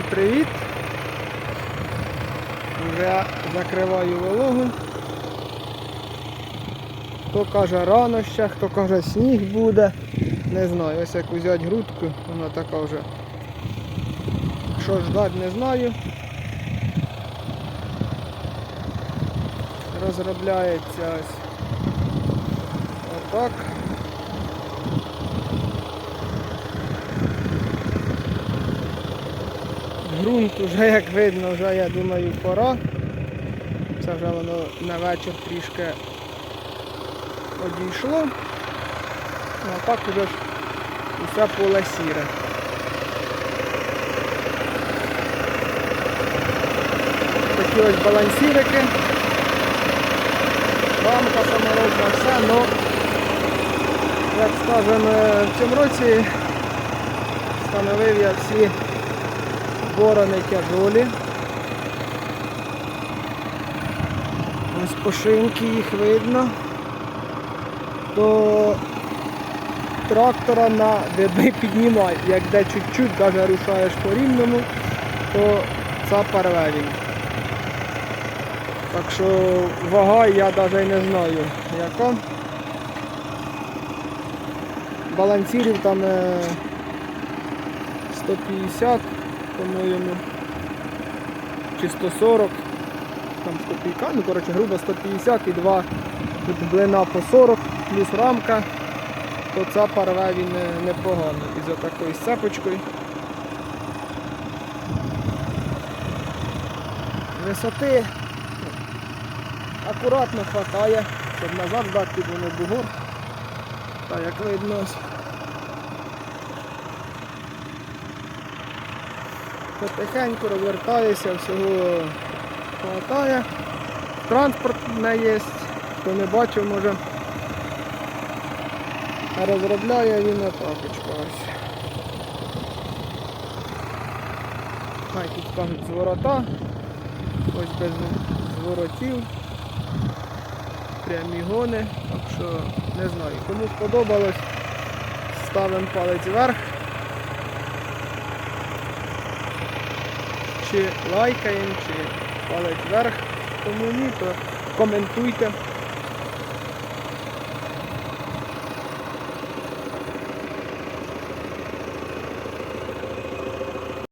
привіт. Вже закриваю вологу. Хто каже рано ще, хто каже сніг буде. Не знаю, ось як взяти грудку, вона така вже. Що ждать, не знаю. Розробляється ось отак. Грунт вже, як видно, вже я думаю пора. Це вже воно на вечір трішки одійшло. А так уже ж усе поле сіре. Такі ось балансірики. Рамка саморобна, все, ну як скажемо, в цьому році встановив я всі борони тяжолі. Ось пошинки їх видно. То трактора на деби піднімай. Як де чуть-чуть, навіть рушаєш по рівному, то це він. Так що вага я навіть не знаю яка. Балансірів там е, 150, по-моєму, чи 140, там 150, ну коротше грубо 150 і 2 тут блина по 40, плюс рамка, то ця парве він не- непогано. І за такою сцепочкою. Висоти акуратно хватає, щоб назад здати воно бугор. Та як видно. Потихеньку розвертаюся, всього хватає. Транспорт не є, хто не бачив, може. Розробляє він отакочка ось. Хай тут кажуть зворота. Ось без зворотів. Прямі гони. Так що не знаю. Кому сподобалось, ставимо палець вверх. Чи лайкаємо, чи палець вверх. Кому ні, то коментуйте.